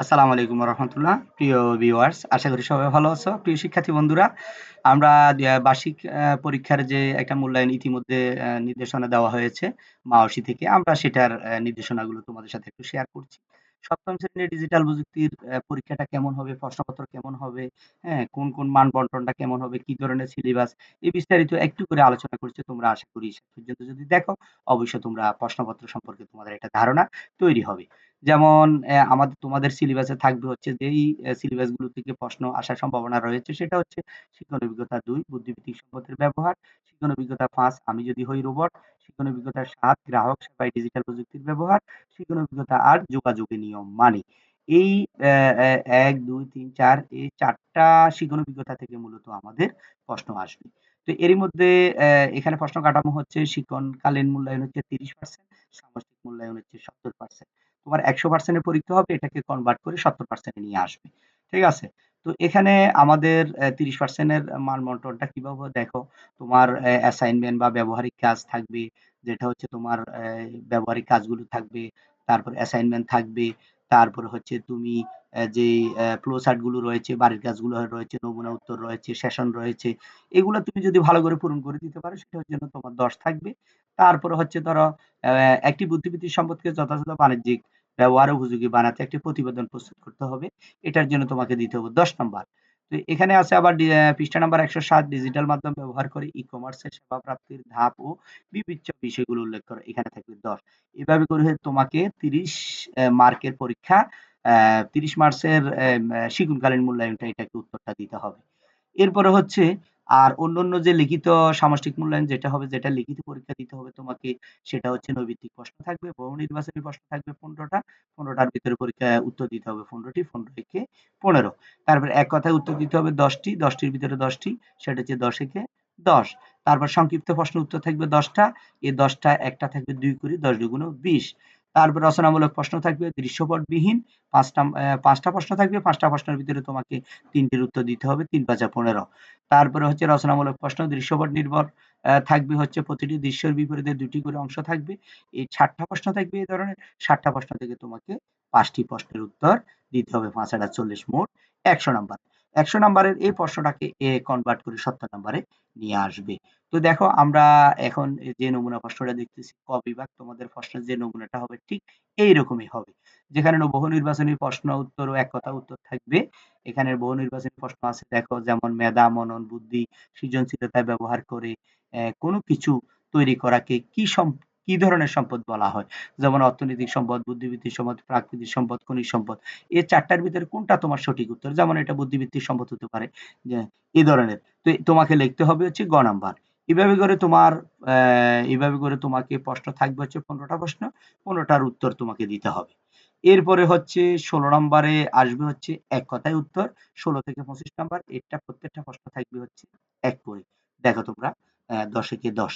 আসসালামু আলাইকুম রহমতুল্লাহ প্রিয় ভিউয়ার্স আশা করি সবাই ভালো আছো। প্রিয় শিক্ষার্থী বন্ধুরা, আমরা বার্ষিক পরীক্ষার যে একটা মূল্যায়ন ইতিমধ্যে নির্দেশনা দেওয়া হয়েছে মাওসি থেকে, আমরা সেটার নির্দেশনাগুলো তোমাদের সাথে একটু শেয়ার করছি। সপ্তম শ্রেণির ডিজিটাল প্রযুক্তির পরীক্ষাটা কেমন হবে? প্রশ্নপত্র কেমন হবে? হ্যাঁ কোন কোন মান বন্টনটা কেমন হবে? কি ধরনের সিলেবাস এই বিস্তারিত একটু করে আলোচনা করছে, তোমরা আশা করি পর্যন্ত যদি দেখো, অবশ্যই তোমরা প্রশ্নপত্র সম্পর্কে তোমাদের একটা ধারণা তৈরি হবে। যেমন আমাদের, তোমাদের সিলেবাসে থাকবে হচ্ছে যেই সিলেবাসগুলো থেকে প্রশ্ন আসার সম্ভাবনা রয়েছে, সেটা হচ্ছে শিক্ষণ অভিজ্ঞতা দুই বুদ্ধিভিত্তিক সম্পদের ব্যবহার, শিক্ষণ অভিজ্ঞতা পাঁচ, আমি যদি হই রোবট শিক্ষণ অভিজ্ঞতা সাত গ্রাহক সেবায় ডিজিটাল প্রযুক্তির ব্যবহার শিক্ষণ অভিজ্ঞতা আট যোগাযোগের নিয়ম মানে। এই এক, দুই, তিন, চার, এই চারটা শিক্ষণ অভিজ্ঞতা থেকে মূলত আমাদের প্রশ্ন আসবে। তো এরই মধ্যে এখানে প্রশ্ন কাঠামো হচ্ছে শিক্ষণকালীন মূল্যায়ন হচ্ছে তিরিশ পার্সেন্ট সামষ্টিক মূল্যায়ন হচ্ছে সত্তর পার্সেন্ট তোমার একশো পার্সেন্টের পরীক্ষা হবে, এটাকে কনভার্ট করে সত্তর পার্সেন্টে নিয়ে আসবে। ঠিক আছে? তো এখানে আমাদের তিরিশ পার্সেন্টের মান বন্টনটা কীভাবে দেখো? তোমার অ্যাসাইনমেন্ট বা ব্যবহারিক কাজ থাকবে, যেটা হচ্ছে তোমার ব্যবহারিক কাজগুলো থাকবে, তারপর অ্যাসাইনমেন্ট থাকবে, তারপর হচ্ছে তুমি যে ফ্লো গুলো রয়েছে, বাড়ির কাজগুলো রয়েছে, নমুনা উত্তর রয়েছে সেশন রয়েছে, এগুলো তুমি যদি ভালো করে পূরণ করে দিতে পারো সেটার জন্য তোমার দশ থাকবে। তারপরে হচ্ছে ধরো একটি বুদ্ধিবৃত্তিক সম্পদকে যথাযথ বাণিজ্যিক ব্যবহার উপযোগী বানাতে একটি প্রতিবেদন প্রস্তুত করতে হবে। এটার জন্য তোমাকে দিতে হবে দশ নম্বর। তো এখানে আছে আবার পৃষ্ঠা নাম্বার একশো সাত ডিজিটাল মাধ্যম ব্যবহার করে ই কমার্সের সেবা প্রাপ্তির ধাপ ও বিবিচ্ছ বিষয়গুলো উল্লেখ করো। এখানে থাকবে দশ। এভাবে করে তোমাকে তিরিশ মার্কের পরীক্ষা তিরিশ মার্চের শিগুনকালীন মূল্যায়নটা এটাকে উত্তরটা দিতে হবে। এরপরে হচ্ছে আর অন্যান্য যে লিখিত সামষ্টিক মূল্যায়ন যেটা হবে, যেটা লিখিত পরীক্ষা দিতে হবে তোমাকে, সেটা হচ্ছে নৈবিত্তিক প্রশ্ন থাকবে বহু নির্বাচনী প্রশ্ন থাকবে পনেরোটা। পনেরোটার ভিতরে পরীক্ষা উত্তর দিতে হবে পনেরোটি, পনেরো একে পনেরো। তারপর এক কথায় উত্তর দিতে হবে দশটি, দশটির ভিতরে দশটি, সেটা হচ্ছে দশ একে দশ। তারপর সংক্ষিপ্ত প্রশ্ন উত্তর থাকবে দশটা, এই দশটা একটা থাকবে দুই কুড়ি, দশ দুগুণ বিশ। তারপর রচনামূলক প্রশ্ন থাকবে, দৃশ্যপটবিহীন। পাঁচটা পাঁচটা প্রশ্ন থাকবে, পাঁচটা প্রশ্নের ভিতরে তোমাকে তিনটির উত্তর দিতে হবে, তিন পাঁচা পনেরো। তারপরে হচ্ছে রচনামূলক প্রশ্ন, দৃশ্যপট নির্ভর থাকবে হচ্ছে প্রতিটি দৃশ্যের বিপরীতে দুটি করে অংশ থাকবে। এই ষাটটা প্রশ্ন থাকবে এই ধরনের, ষাটটা প্রশ্ন থেকে তোমাকে পাঁচটি প্রশ্নের উত্তর দিতে হবে, পাঁচ হাজার চল্লিশ মোট একশো নাম্বার। একশো নাম্বারের এই প্রশ্নটাকে এ কনভার্ট করে সত্তর নাম্বারে নিয়ে আসবে। তো দেখো, আমরা এখন যে নমুনা প্রশ্নটা দেখতেছি, ক বিভাগ, তোমাদের প্রশ্নের যে নমুনাটা হবে ঠিক এইরকমই হবে। যেখানে বহু নির্বাচনী প্রশ্ন উত্তর ও এক কথা উত্তর থাকবে, এখানে বহু নির্বাচনী প্রশ্ন আছে, দেখো, যেমন মেধা, মনন, বুদ্ধি, সৃজনশীলতা ব্যবহার করে কোনো কিছু তৈরি করাকে কি কি ধরনের সম্পদ বলা হয়? যেমন অর্থনৈতিক সম্পদ বুদ্ধিবৃত্তিক সম্পদ, প্রাকৃতিক সম্পদ, খনিজ সম্পদ এই চারটার ভিতরে কোনটা তোমার সঠিক উত্তর? যেমন এটা বুদ্ধিবৃত্তিক সম্পদ হতে পারে এই ধরনের। তো তোমাকে লিখতে হবে হচ্ছে গ নাম্বার। এভাবে করে তোমার এভাবে করে তোমাকে প্রশ্ন থাকবে হচ্ছে পনেরোটা প্রশ্ন, পনেরোটার উত্তর তোমাকে দিতে হবে। এরপরে হচ্ছে ষোলো নম্বরে আসবে হচ্ছে এক কথায় উত্তর, ষোলো থেকে পঁচিশ নম্বর এটা প্রত্যেকটা প্রশ্ন থাকবে হচ্ছে এক করে। দেখো তোমরা দশে দশ।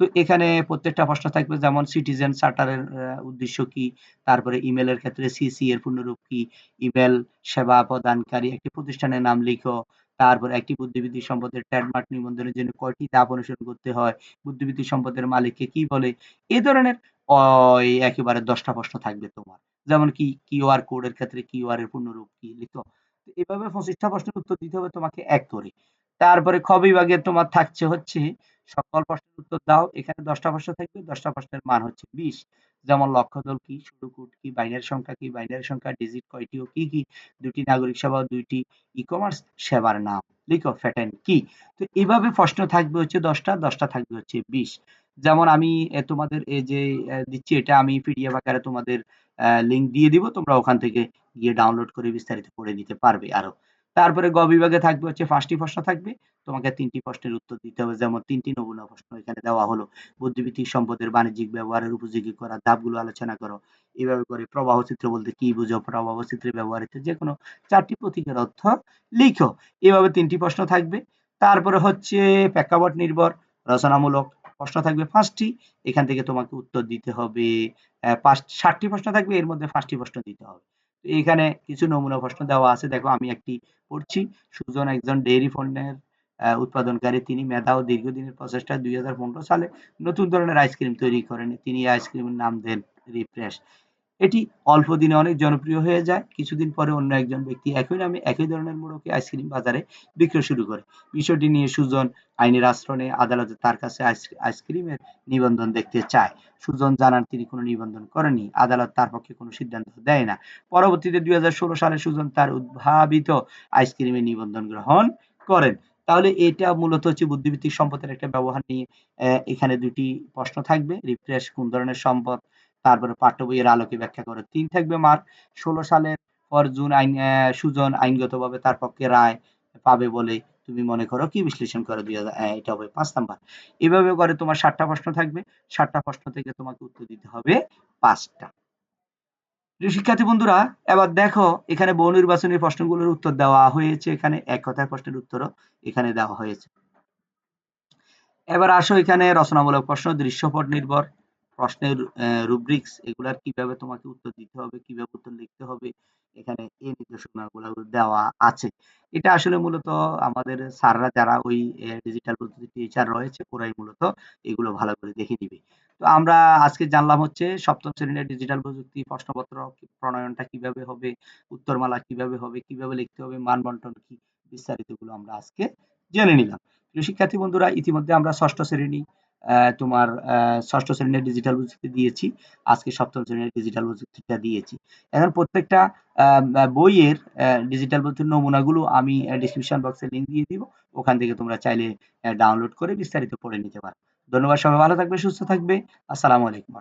তো এখানে প্রত্যেকটা প্রশ্ন থাকবে যেমন সিটিজেন চার্টারের উদ্দেশ্য কি, তারপরে ইমেলের ক্ষেত্রে সিসি এর পূর্ণরূপ কি ইমেল সেবা প্রদানকারী একটি প্রতিষ্ঠানের নাম লিখো তারপর একটি বুদ্ধিবৃত্তিক সম্পদের ট্রেডমার্ক নিবন্ধনের জন্য কয়টি ধাপ অনুসরণ করতে হয়? বুদ্ধিবৃত্তিক সম্পদের মালিককে কি বলে? এই ধরনের একেবারে দশটা প্রশ্ন থাকবে তোমার। যেমন কি কিউআর কোডের ক্ষেত্রে কিউআর এর পূর্ণরূপ কি লিখো? এভাবে পঁচিশটা প্রশ্নের উত্তর দিতে হবে তোমাকে এক করে। তারপরে খ বিভাগে তোমার থাকছে হচ্ছে, সকল প্রশ্নের উত্তর দাও। এখানে দশটা প্রশ্ন থাকবে, দশটা প্রশ্নের মান হচ্ছে বিশ। যেমন লক্ষ্যদল কি, শুরু কোড কি বাইনারি সংখ্যা কি বাইনারি সংখ্যা ডিজিট কয়টি ও কি কি, দুটি নাগরিক সেবা দুইটি ই কমার্স সেবার নাম, লিখো ফ্যাটেন কি? তো এইভাবে প্রশ্ন থাকবে হচ্ছে দশটা দশটা থাকবে হচ্ছে বিশ। যেমন আমি তোমাদের এই যে দিচ্ছি, এটা আমি পিডিএফ আকারে তোমাদের লিঙ্ক দিয়ে দিব, তোমরা ওখান থেকে গিয়ে ডাউনলোড করে বিস্তারিত পড়ে নিতে পারবে আরও। তারপরে গ বিভাগে থাকবে হচ্ছে পাঁচটি প্রশ্ন থাকবে। তোমাকে তিনটি প্রশ্নের উত্তর দিতে হবে। যেমন তিনটি নমুনা প্রশ্ন এখানে দেওয়া হলো। বুদ্ধিবৃত্তিক সম্পদের বাণিজ্যিক ব্যবহারের উপযোগী করা, ধাপগুলো আলোচনা করো। এভাবে করে প্রবাহ চিত্র বলতে কি বুঝো? প্রবাহ চিত্রে ব্যবহৃত যে কোনো চারটি প্রতীকের অর্থ লিখো। এভাবে তিনটি প্রশ্ন থাকবে। তারপরে হচ্ছে প্রেক্ষাপট নির্ভর, রচনামূলক প্রশ্ন থাকবে পাঁচটি। এখান থেকে তোমাকে উত্তর দিতে হবে। পাঁচ, ষাটটি প্রশ্ন থাকবে। এর মধ্যে পাঁচটি প্রশ্ন দিতে হবে। এখানে কিছু নমুনা প্রশ্ন দেওয়া আছে। দেখো, আমি একটি পড়ছি। সুজন একজন ডেইরি পণ্যের উৎপাদনকারী। তিনি মেধা ও দীর্ঘদিনের প্রচেষ্টায় দুই হাজার পনেরো সালে নতুন ধরনের আইসক্রিম তৈরি করেন। তিনি আইসক্রিমের নাম দেন রিফ্রেশ এটি অল্প দিনে অনেক জনপ্রিয় হয়ে যায়। কিছুদিন পরে অন্য একজন ব্যক্তি একই নামে একই ধরনের মোড়কে আইসক্রিম বাজারে বিক্রয় শুরু করে। বিষয়টি নিয়ে সুজন আইনের আশ্রয়ে আদালতে তার কাছে আইসক্রিমের নিবন্ধন দেখতে চায়। সুজন জানান, তিনি কোনো নিবন্ধন করেনি আদালত তার পক্ষে কোনো সিদ্ধান্ত দেয় না। পরবর্তীতে দুই হাজার ষোলো সালে সুজন তার উদ্ভাবিত আইসক্রিমের নিবন্ধন গ্রহণ করেন। তাহলে এটা মূলত হচ্ছে বুদ্ধিভিত্তিক সম্পদের একটা ব্যবহার নিয়ে এখানে দুটি প্রশ্ন থাকবে। রিফ্রেশ কোন ধরনের সম্পদ তারপরে পাঠ্য বইয়ের আলোকে ব্যাখ্যা করে। তিন থাকবে মার্ক ষোলো সালের পর জুন আইন সুজন আইনগতভাবে তার পক্ষে রায় পাবে বলে তুমি মনে করো কি বিশ্লেষণ করে দুই এটা হবে পাঁচ নাম্বার। এভাবে করে তোমার ষাটটা প্রশ্ন থাকবে। ষাটটা প্রশ্ন থেকে তোমাকে উত্তর দিতে হবে পাঁচটা। শিক্ষার্থী বন্ধুরা, এবার দেখো, এখানে বহু নির্বাচনী প্রশ্নগুলোর উত্তর দেওয়া হয়েছে। এখানে এক কথায় প্রশ্নের উত্তরও এখানে দেওয়া হয়েছে। এবার আসো এখানে রচনামূলক প্রশ্ন, দৃশ্যপট নির্ভর। প্রশ্নের রুব্রিক্স এগুলার কীভাবে তোমাকে উত্তর দিতে হবে, কীভাবে উত্তর লিখতে হবে, এখানে এই নির্দেশনাগুলো দেওয়া আছে। এটা আসলে মূলত আমাদের স্যাররা যারা ওই ডিজিটাল পদ্ধতি টিচার রয়েছে, ওরাই মূলত এগুলো ভালো করে দেখে দিবে তো আমরা আজকে জানলাম হচ্ছে সপ্তম শ্রেণির ডিজিটাল প্রযুক্তি প্রশ্নপত্র প্রণয়নটা কীভাবে হবে, উত্তরমালা কীভাবে হবে, কীভাবে লিখতে হবে মান বন্টন কি বিস্তারিতগুলো আমরা আজকে জেনে নিলাম। প্রিয় শিক্ষার্থী বন্ধুরা, ইতিমধ্যে আমরা ষষ্ঠ শ্রেণি তোমার ষষ্ঠ শ্রেণির ডিজিটাল প্রযুক্তি দিয়েছি। আজকে সপ্তম শ্রেণির ডিজিটাল প্রযুক্তিটা দিয়েছি। এখন প্রত্যেকটা বইয়ের ডিজিটাল প্রযুক্তির নমুনাগুলো আমি ডিসক্রিপশন বক্সে লিঙ্ক দিয়ে দিব। ওখান থেকে তোমরা চাইলে ডাউনলোড করে বিস্তারিত পড়ে নিতে পারো। ধন্যবাদ সবাই, ভালো থাকবে, সুস্থ থাকবে। আসসালামু আলাইকুম